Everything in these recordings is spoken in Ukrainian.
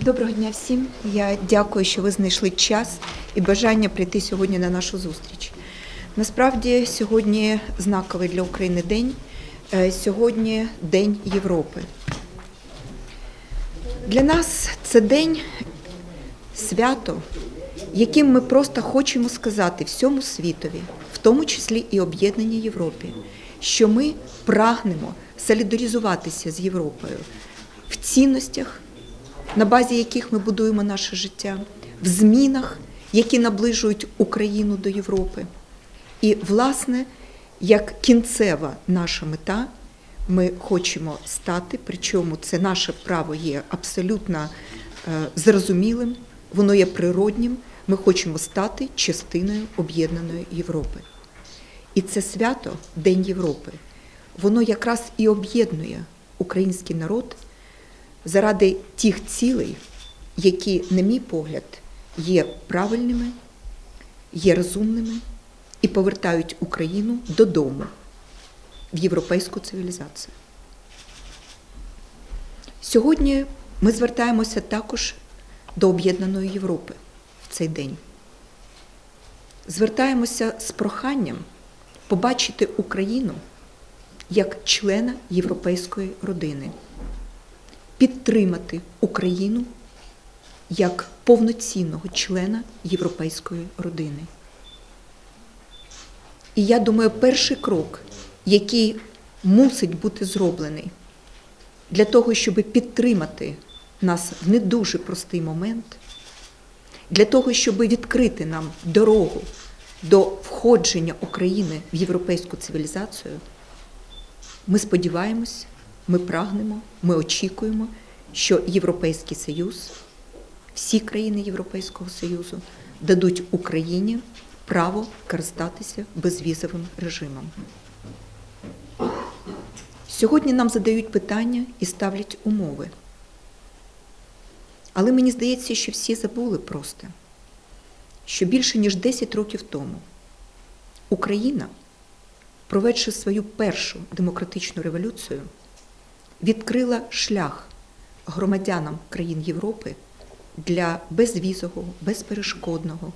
Доброго дня всім. Я дякую, що ви знайшли час і бажання прийти сьогодні на нашу зустріч. Насправді сьогодні знаковий для України день. Е, Сьогодні День Європи. Для нас це день свято, яким ми просто хочемо сказати всьому світові, в тому числі і об'єднаній Європі, що ми прагнемо солідаризуватися з Європою в цінностях, на базі яких ми будуємо наше життя, в змінах, які наближують Україну до Європи. І, власне, як кінцева наша мета, ми хочемо стати, причому це наше право є абсолютно е, зрозумілим, воно є природнім. Ми хочемо стати частиною об'єднаної Європи. І це свято, День Європи, воно якраз і об'єднує український народ заради тих цілей, які, на мій погляд, є правильними, є розумними і повертають Україну додому в європейську цивілізацію. Сьогодні ми звертаємося також до Об'єднаної Європи в цей день. Звертаємося з проханням побачити Україну як члена європейської родини, підтримати Україну як повноцінного члена європейської родини. І я думаю, перший крок, який мусить бути зроблений для того, щоб підтримати нас в не дуже простий момент, для того, щоб відкрити нам дорогу до входження України в європейську цивілізацію, ми сподіваємось, ми прагнемо, ми очікуємо, що Європейський Союз, всі країни Європейського Союзу дадуть Україні право користатися безвізовим режимом. Сьогодні нам задають питання і ставлять умови. Але мені здається, що всі забули просто, що більше ніж 10 років тому Україна, проведши свою першу демократичну революцію, відкрила шлях громадянам країн Європи для безвізового, безперешкодного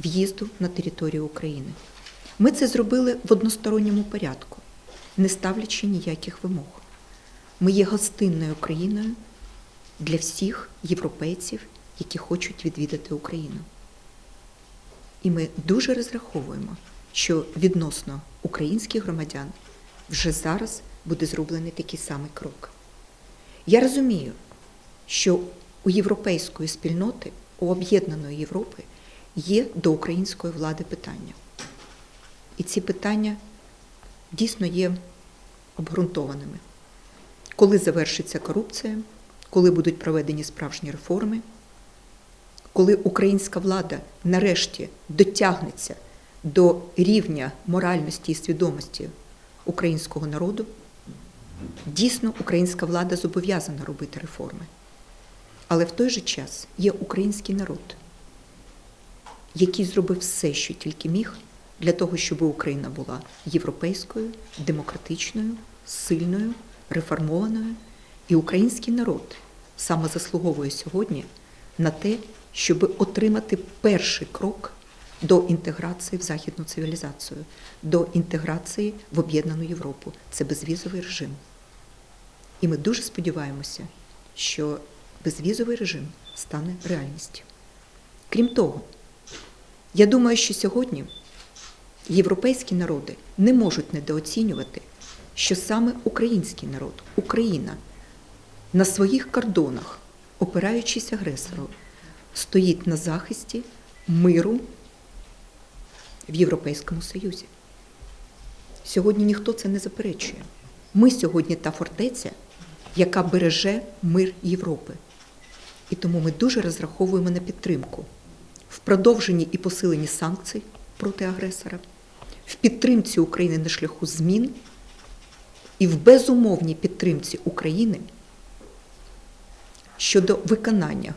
в'їзду на територію України. Ми це зробили в односторонньому порядку, не ставлячи ніяких вимог. Ми є гостинною країною для всіх європейців, які хочуть відвідати Україну. І ми дуже розраховуємо, що відносно українських громадян вже зараз буде зроблений такий самий крок. Я розумію, що у європейської спільноти, у об'єднаної Європи є до української влади питання. І ці питання дійсно є обґрунтованими. Коли завершиться корупція, коли будуть проведені справжні реформи, коли українська влада нарешті дотягнеться до рівня моральності і свідомості українського народу, дійсно українська влада зобов'язана робити реформи. Але в той же час є український народ, який зробив все, що тільки міг, для того, щоб Україна була європейською, демократичною, сильною, реформованою. І український народ саме заслуговує сьогодні на те, щоб отримати перший крок до інтеграції в західну цивілізацію, до інтеграції в об'єднану Європу. Це безвізовий режим. І ми дуже сподіваємося, що безвізовий режим стане реальністю. Крім того, я думаю, що сьогодні європейські народи не можуть недооцінювати, що саме український народ, Україна на своїх кордонах, опираючись агресору, стоїть на захисті миру в Європейському Союзі. Сьогодні ніхто це не заперечує. Ми сьогодні та фортеця, яка береже мир Європи. І тому ми дуже розраховуємо на підтримку в продовженні і посиленні санкцій проти агресора, в підтримці України на шляху змін і в безумовній підтримці України щодо виконання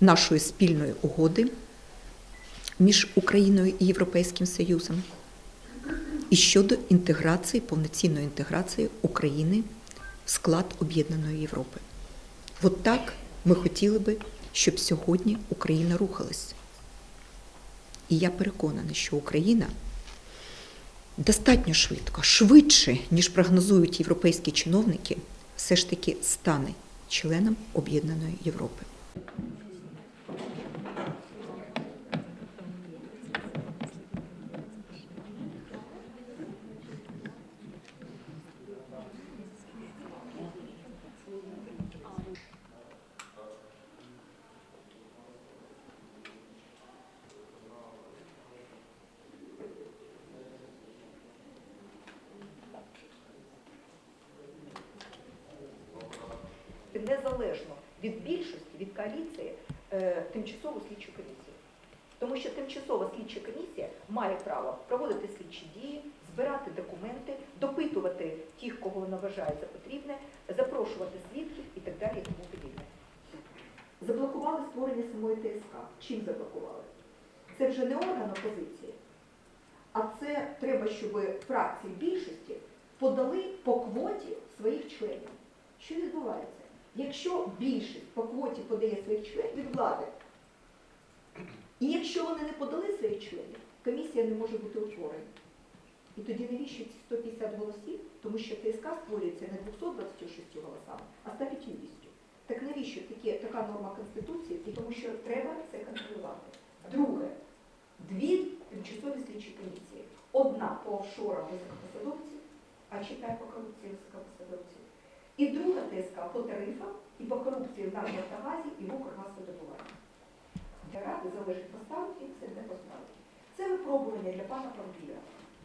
нашої спільної угоди між Україною і Європейським Союзом і щодо інтеграції, повноцінної інтеграції України в склад Об'єднаної Європи. От так ми хотіли би, щоб сьогодні Україна рухалась. І я переконана, що Україна достатньо швидко, швидше, ніж прогнозують європейські чиновники, все ж таки стане членом Об'єднаної Європи. Незалежно від більшості, від коаліції, е, тимчасову слідчу комісію. Тому що тимчасова слідча комісія має право проводити слідчі дії, збирати документи, допитувати тих, кого вона вважає за потрібне, запрошувати свідків і так далі і тому подібне. Заблокували створення самої ТСК. Чим заблокували? Це вже не орган опозиції, а це треба, щоб фракції більшості подали по квоті своїх членів. Що відбувається? Якщо більшість по квоті подає своїх членів від влади, і якщо вони не подали своїх членів, комісія не може бути утворена. І тоді навіщо ці 150 голосів? Тому що ТСК створюється не 226 голосами, а 150. Так навіщо такі, така норма Конституції? Тому що треба це контролювати. Друге, дві тимчасові слідчі комісії. Одна по офшорам високопосадовців, а читай по корупції високопосадовців. І друга ТСК по тарифам і по корупції в Нафтогазі і в Укргазвидобуванні. Для ради залежить поставити їх, це не поставити. Це випробування для пана Пампіра.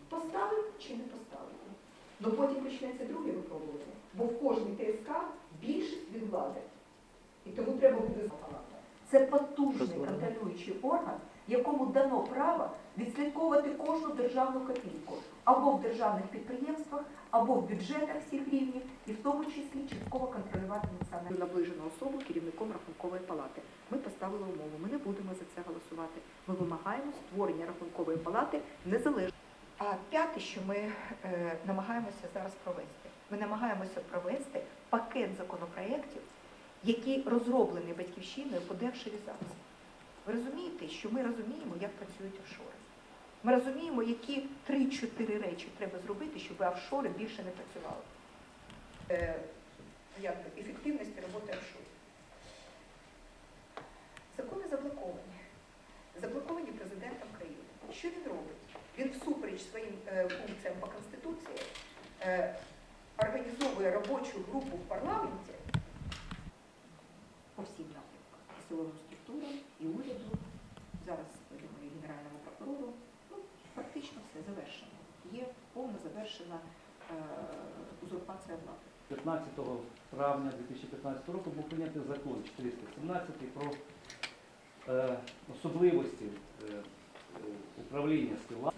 Поставив чи не поставив? Ну потім почнеться друге випробування, бо в кожній ТСК більшість від влади. І тому треба буде запалати. Це потужний контролюючий орган, якому дано право відслідковувати кожну державну копійку або в державних підприємствах, або в бюджетах всіх рівнів, і в тому числі частково контролювати національну наближену особу керівником рахункової палати. Ми поставили умову, ми не будемо за це голосувати. Ми вимагаємо створення рахункової палати незалежно. А п'яте, що ми е, намагаємося зараз провести, ми намагаємося провести пакет законопроєктів, які розроблені батьківщиною по деофшоризації. Ви розумієте, що ми розуміємо, як працюють офшори. Ми розуміємо, які 3-4 речі треба зробити, щоб офшори більше не працювали. Е, як ефективності роботи офшорів. Закони заблоковані. Заблоковані президентом країни. Що він робить? Він всупереч своїм е, функціям по Конституції е, організовує робочу групу в парламенті всім напрямкам. І силовим структурам, і уряду, зараз, думаю, Генеральному прокурору. Ну, практично все завершено. Є повно завершена е, узурпація влади. 15 травня 2015 року був прийнятий закон 417 про е, особливості е, е, управління села.